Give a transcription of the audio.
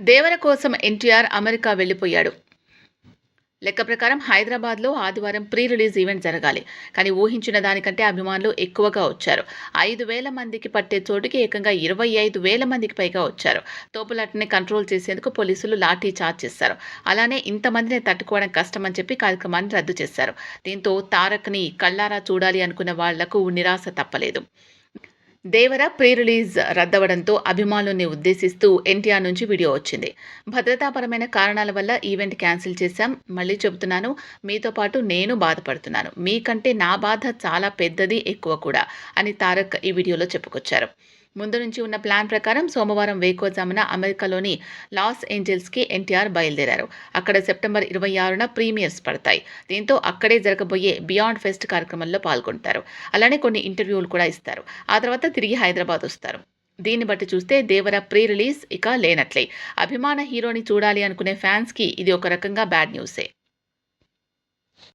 దేవర కోసం ఎన్టీఆర్ అమెరికా వెళ్ళిపోయాడు. లెక్క ప్రకారం హైదరాబాద్లో ఆదివారం ప్రీ రిలీజ్ ఈవెంట్ జరగాలి. కానీ ఊహించిన దానికంటే అభిమానులు ఎక్కువగా వచ్చారు. ఐదు వేల మందికి పట్టే చోటుకి ఏకంగా ఇరవై ఐదు వేల మందికి పైగా వచ్చారు. తోపులాటని కంట్రోల్ చేసేందుకు పోలీసులు లాఠీ చార్జ్ చేశారు. అలానే ఇంతమందిని తట్టుకోవడం కష్టమని చెప్పి కార్యక్రమాన్ని రద్దు చేశారు. దీంతో తారక్ని కళ్ళారా చూడాలి అనుకున్న వాళ్ళకు నిరాశ తప్పలేదు. దేవర ప్రీ రిలీజ్ రద్దవడంతో అభిమానుల్ని ఉద్దేశిస్తూ ఎన్టీఆర్ నుంచి వీడియో వచ్చింది. భద్రతాపరమైన కారణాల వల్ల ఈవెంట్ క్యాన్సిల్ చేశాం. మళ్ళీ చెబుతున్నాను మీతో పాటు నేను బాధపడుతున్నాను. మీకంటే నా బాధ చాలా పెద్దది ఎక్కువ కూడా అని తారక్ ఈ వీడియోలో చెప్పుకొచ్చారు. ముందు నుంచి ఉన్న ప్లాన్ ప్రకారం సోమవారం వేకోజామున అమెరికాలోని లాస్ ఏంజల్స్కి ఎన్టీఆర్ బయలుదేరారు. అక్కడ సెప్టెంబర్ ఇరవై ఆరున ప్రీమియర్స్ పడతాయి. దీంతో అక్కడే జరగబోయే బియాండ్ ఫెస్ట్ కార్యక్రమంలో పాల్గొంటారు. అలానే కొన్ని ఇంటర్వ్యూలు కూడా ఇస్తారు. ఆ తర్వాత తిరిగి హైదరాబాద్ వస్తారు. దీన్ని బట్టి చూస్తే దేవర ప్రీ రిలీజ్ ఇక లేనట్లే. అభిమాన హీరోని చూడాలి అనుకునే ఫ్యాన్స్కి ఇది ఒక రకంగా బ్యాడ్ న్యూసే.